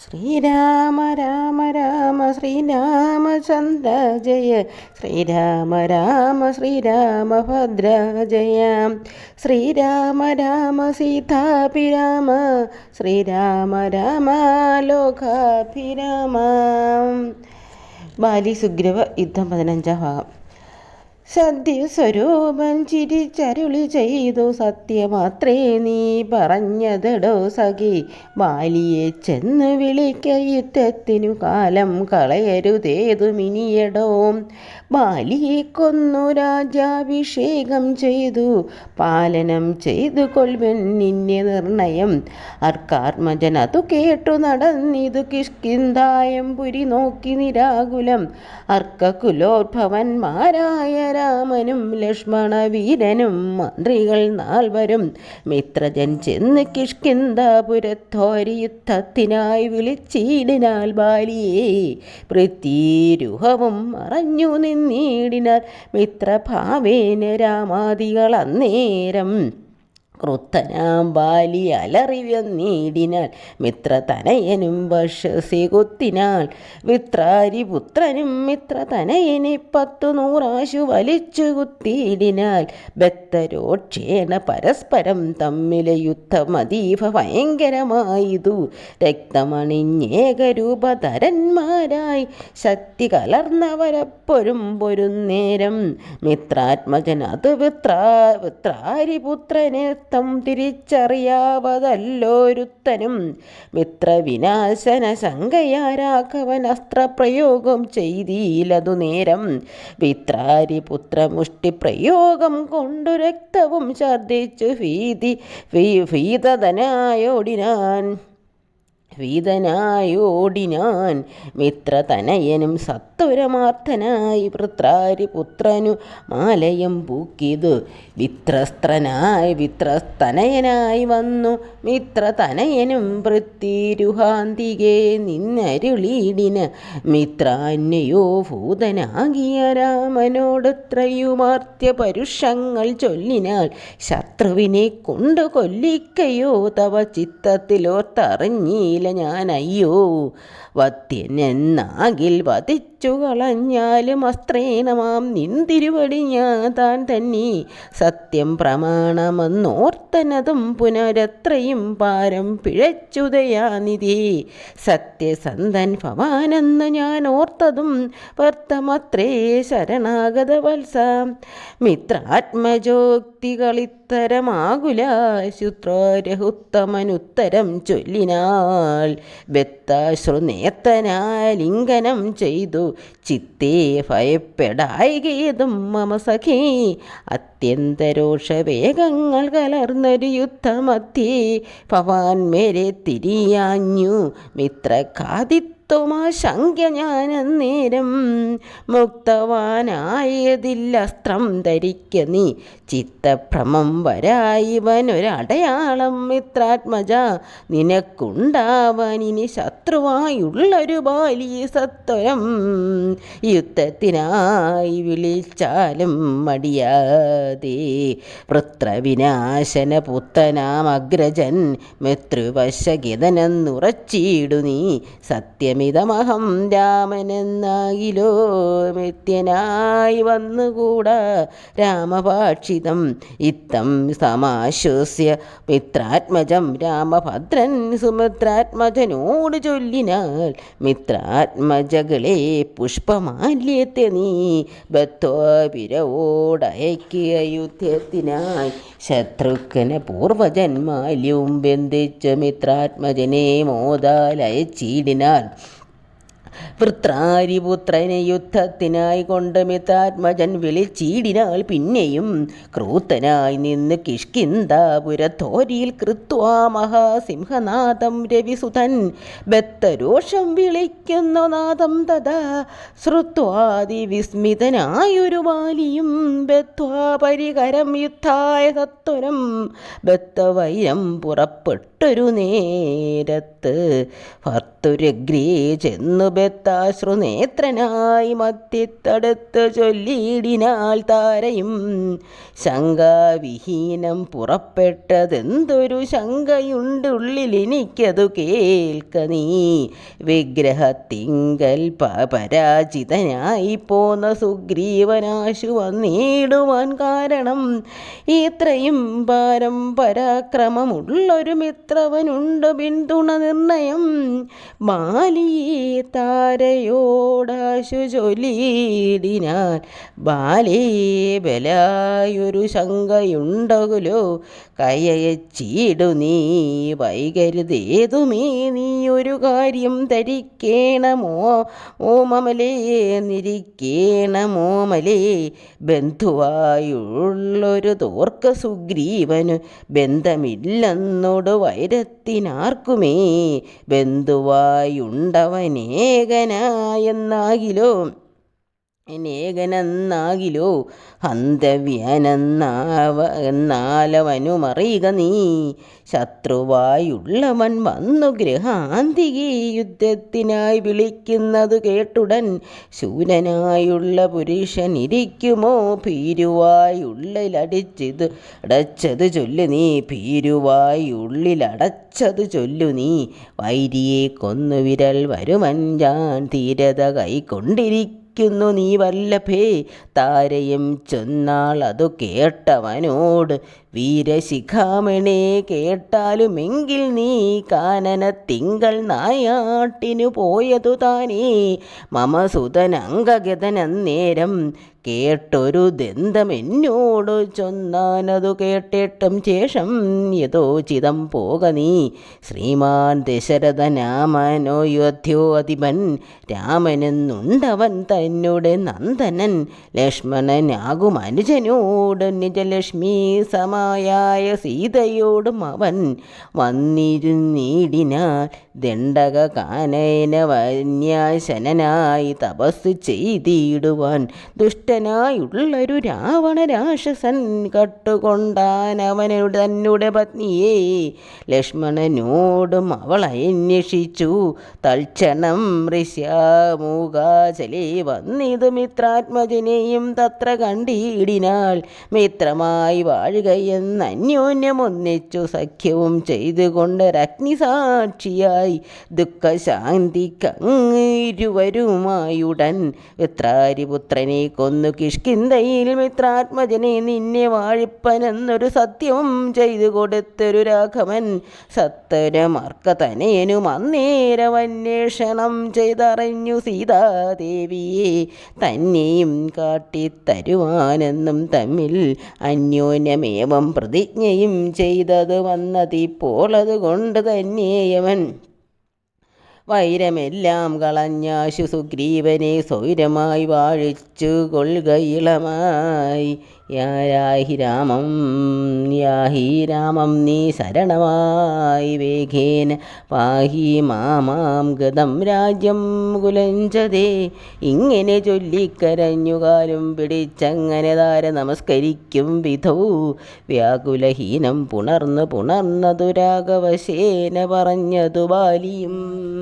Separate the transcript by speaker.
Speaker 1: ശ്രീരാമ രാമ രാമ ശ്രീരാമചന്ദ്ര ജയ. ശ്രീരാമ രാമ ശ്രീരാമഭദ്ര ജയ. ശ്രീരാമ രാമ സീതാഭിരാമ ശ്രീരാമ രാമ ലോകാഭിരാമ ബാലി സുഗ്രീവ യുദ്ധം പതിനഞ്ചാം ഭാഗം. സത്യസ്വരൂപൻ ചിരിച്ചരുളി ചെയ്തു. സത്യമാത്രേ നീ പറഞ്ഞതെടോ സഖി. ബാലിയെ ചെന്ന് വിളിക്ക. യുദ്ധത്തിനു കാലം കളയരുതേതു മിനിയടോ ബാലിയെ കൊന്നു. രാജാഭിഷേകം ചെയ്തു. പാലനം ചെയ്തു കൊൽവൻ നിന്നെ നിർണയം. അർക്കാത്മജൻ അതു കേട്ടു നടന്നിതു കിഷ്കിന്തായം പുരി നോക്കി നിരാകുലം. അർക്കകുലോദ്ഭവന്മാരായ രാമനും ലക്ഷ്മണ വീരനും മന്ത്രികൾ നാൽവരും മിത്രജൻ ചെന്ന് കിഷ്കിന്താപുരത്തോരി യുദ്ധത്തിനായി വിളിച്ചിടിനാൽ ബാലിയെ പൃഥ്വീരുഹവും മറഞ്ഞു നിന്നിടിനാൽ മിത്രഭാവേന രാമാദികൾ അന്നേരം ക്രുദ്ധനാം ബാലി അലറിവന്നീടിനാൽ മിത്രതനയനും ഭക്ഷസി കുത്തിനാൽ വിത്രാരിപുത്രനും മിത്രതനയനെ പത്തു നൂറാശു വലിച്ചു കുത്തിയിടിനാൽ ബത്തരോക്ഷേണ പരസ്പരം തമ്മിലെ യുദ്ധം അതീവ ഭയങ്കരമായതു. രക്തമണിഞ്ഞേകരൂപധരന്മാരായി ശക്തി കലർന്നവരപ്പൊരും പൊരുന്നേരം മിത്രാത്മജൻ അത് വിത്രാ വിത്രാരിപുത്രനെ അർത്ഥം തിരിച്ചറിയാവതല്ലോരുത്തനും. മിത്രവിനാശന ശങ്കയാരാഘവൻ അസ്ത്രപ്രയോഗം ചെയ്തീലതു നേരം. വിത്രാരി പുത്രമുഷ്ടി പ്രയോഗം കൊണ്ടു രക്തവും ഛർദ്ദിച്ചു ഭീതി ഭീതതനായോടിനാൻ. വീതനായോടിനാൻ മിത്രതനയനും സത്വരമാർത്ഥനായി വൃത്രാരി പുത്രനു മാലയം പൂക്കിതു. വിത്രസ്ത്രനായി വിത്രസ്തനയനായി വന്നു. മിത്രതനയനും വൃത്തിരുഹാന്തികെ നിന്നരുളീടിന്. മിത്രാന്യയോ ഭൂതനാകിയ രാമനോടത്രയുമാർത്യ പരുഷങ്ങൾ ചൊല്ലിനാൽ ശത്രുവിനെ കൊണ്ടു കൊല്ലിക്കയോ തവ ചിത്തത്തിലോർത്തറിഞ്ഞീല ഞാൻ അയ്യോ വത്യനെന്നാകിൽ വധിച്ചു കളഞ്ഞാലും അസ്ത്രേണമാം നിന്തിരുവടി ഞാൻ താൻ തന്നെ. സത്യം പ്രമാണമെന്നോർത്തനതും പുനരത്രയും പാരം പിഴച്ചുതയാനിധി സത്യസന്ധൻ ഭവാനെന്ന് ഞാൻ ഓർത്തതും വർത്തമത്രേ ശരണാഗത വത്സ മിത്രാത്മജോക്തികളിത്തരമാകുല ശുത്രോരഹുത്തമനുത്തരം ചൊല്ലിനാൾ ബത്താശ്രുനേത്തനാലിംഗനം ചെയ്തു. ചിത്തേ ഭയപ്പെടായികേതും മമ സഖേ. അത്യന്തരോഷവേഗങ്ങൾ കലർന്നൊരു യുദ്ധമധ്യേ ഭവാൻ മേരെ തിരിയാഞ്ഞു. മിത്രഖാദിത്വ ത്വമാശങ്ക ഞാനന്നേരം മുക്തവാനായതില്ലസ്ത്രം ധരിക്ക നീ. ചിത്തഭ്രമം വരായിവനൊരടയാളം മിത്രാത്മജ. നിനക്കുണ്ടാവാനിനി ശത്രുവായുള്ളൊരു ബാലി സത്വരം. യുദ്ധത്തിനായി വിളിച്ചാലും മടിയാതെ. വൃത്രവിനാശന പുത്തനാമഗ്രജൻ അഗ്രജൻ നീ. നീ സത്യമിതമഹം രാമനെന്നാകിലോ മിത്യനായി വന്നുകൂടാ രാമഭാക്ഷിതം ഇത്തം സമാശ്വസ്യ മിത്രാത്മജം. രാമഭദ്രൻ സുമിത്രാത്മജനോട് ചൊല്ലിനാൽ മിത്രാത്മജകളെ പുഷ്പമാല്യത്തെ നീ ബദ്ധോപിരവോടയക്കിയ യുദ്ധത്തിനായി ശത്രുക്കന പൂർവജന്മാല്യവും ബന്ധിച്ച മിത്രാത്മജനെ മോദാലയച്ചീടിനാൽ വൃത്രാരിപുത്രനെ യുദ്ധത്തിനായി കൊണ്ട് മിതാത്മജൻ വിളിച്ചീടിനാൽ പിന്നെയും ക്രൂത്തനായി നിന്ന് കിഷ്കിന്താപുരത്തോരിയിൽ കൃത്വാ മഹാസിംഹനാഥം രവിസുതൻ ബത്തരോഷം വിളിക്കുന്ന നാദം തഥാ ശ്രുത്വാതി വിസ്മിതനായൊരു വാലിയും ബത്വാ പരികരം യുദ്ധായ സത്വരം ബത്തവൈരം പുറപ്പെട്ടു തൊട്ടൊരു നേരത്ത് ഭർത്തുരഗ്രേ ചെന്നു ബത്താശ്രു നേത്രനായി മത്തിത്തടുത്ത് ചൊല്ലിയിടിനാൽ താരയും ശങ്കാവിഹീനം പുറപ്പെട്ടതെന്തൊരു ശങ്കയുണ്ട് ഉള്ളിൽ എനിക്കതു കേൾക്ക നീ. വിഗ്രഹത്തിങ്കൽ പരാജിതനായി പോന്ന സുഗ്രീവനാശു വന്നിടുവാൻ കാരണം ഇത്രയും പാരം പരാക്രമമുള്ളൊരു മിത്രവനുണ്ട് പിന്തുണ നിർണയം. ബാലിയെ താരയോടാശു ചൊല്ലിയിടിനാൽ ബാലേ ബലായൊരു ശങ്കയുണ്ടകുലോ. കയച്ചിടു നീ വൈകരുതേതുമേ. നീ ഒരു കാര്യം ധരിക്കേണമോ? ഓമമലേ നിരിക്കേണമോമലേ ബന്ധുവായുള്ളൊരു തോർക്ക സുഗ്രീവനു ബന്ധമില്ലെന്നോട് വൈരത്തിനാർക്കുമേ ബന്ധുവായുണ്ടവനേകനായെന്നാകിലോ അനേകനെന്നാകിലോ എന്നാലവനുമറിയുക നീ. ശത്രുവായുള്ളവൻ വന്നു ഗ്രഹാന്തികി യുദ്ധത്തിനായി വിളിക്കുന്നതു കേട്ടുടൻ ശൂനനായുള്ള പുരുഷൻ ഇരിക്കുമോ ഭീരുവായുള്ളിലടിച്ചത് അടച്ചത് ചൊല്ലു നീ ഭീരുവായുള്ളിലടച്ചത് ചൊല്ലു നീ. വൈരിയെ കൊന്നു വിരൽ വരുമൻ ഞാൻ ധീരത കൈക്കൊണ്ടിരിക്കും ക്കുന്നു നീ വല്ലഭേ. താരയും ചൊന്നാൾ അതു കേട്ടവനോട് വീരശിഖാമണേ കേട്ടാലുമെങ്കിൽ നീ കാനന തിങ്കൾ നായാട്ടിനു പോയതു താനേ മമസുതനംഗഗതനന്നേരം കേട്ടൊരു ദന്തമെന്നോട് ചൊന്നാനതു കേട്ടിട്ടും ശേഷം യഥോചിതം പോക നീ. ശ്രീമാൻ ദശരഥനാമനോ യോധ്യോധിപൻ രാമനെന്നുണ്ടവൻ തന്നോട് നന്ദനൻ. ലക്ഷ്മണനാകും അനുജനോട് നിജലക്ഷ്മി സമായായ സീതയോടും അവൻ. വന്നിരുന്നീടിനാൽ ദണ്ഡക കാനയന വന്യാശനായി തപസ് ചെയ്തിടുവാൻ ദുഷ്ടനായുള്ളൊരു രാവണ രാക്ഷസൻ കട്ടുകൊണ്ടാൻ തന്നെ പത്നിയെ ലക്ഷ്മണനോടും അവൾ അന്വേഷിച്ചു. തൽക്ഷണം ഋഷ്യാമുഖാചലേ വന്നിത് മിത്രാത്മജനെയും തത്ര കണ്ടിടിനാൾ. മിത്രമായി വാഴുകയെന്ന് അന്യോന്യമൊന്നിച്ചു സഖ്യവും ചെയ്തുകൊണ്ട് രഗ്നിസാക്ഷിയായി ദുഃഖശാന്തിക്കങ്ങിരുവരുമായുടൻ ഇത്രാരിപുത്രനെ കൊന്നു കിഷ്കിന്തയിൽ മിത്രാത്മജനെ നിന്നെ വാഴിപ്പനെന്നൊരു സത്യവും ചെയ്തു കൊടുത്തൊരു രാഘവൻ സത്തരമാർക്ക തനയനും അന്നേരം അന്വേഷണം ചെയ്തറിഞ്ഞു സീതാദേവിയെ തന്നെയും കാട്ടിത്തരുവാനെന്നും തമ്മിൽ അന്യോന്യമേവം പ്രതിജ്ഞയും ചെയ്തത് വന്നതിപ്പോൾ അതുകൊണ്ട് തന്നെയവൻ വൈരമെല്ലാം കളഞ്ഞാശു സുഗ്രീവനെ സ്വൈരമായി വാഴിച്ചു കൊള്ളുകയിളമായി യാഹി രാമം യാഹി രാമം നീ ശരണമായി. വേഗേന പാഹി മാമാം ഗതം രാജ്യം കുലഞ്ചതേ. ഇങ്ങനെ ചൊല്ലിക്കരഞ്ഞുകാലും പിടിച്ചങ്ങനെ താര നമസ്കരിക്കും വിധൗ. വ്യാകുലഹീനം പുണർന്നു പുണർന്നതു രാഘവശേന പറഞ്ഞതു ബാലിയും.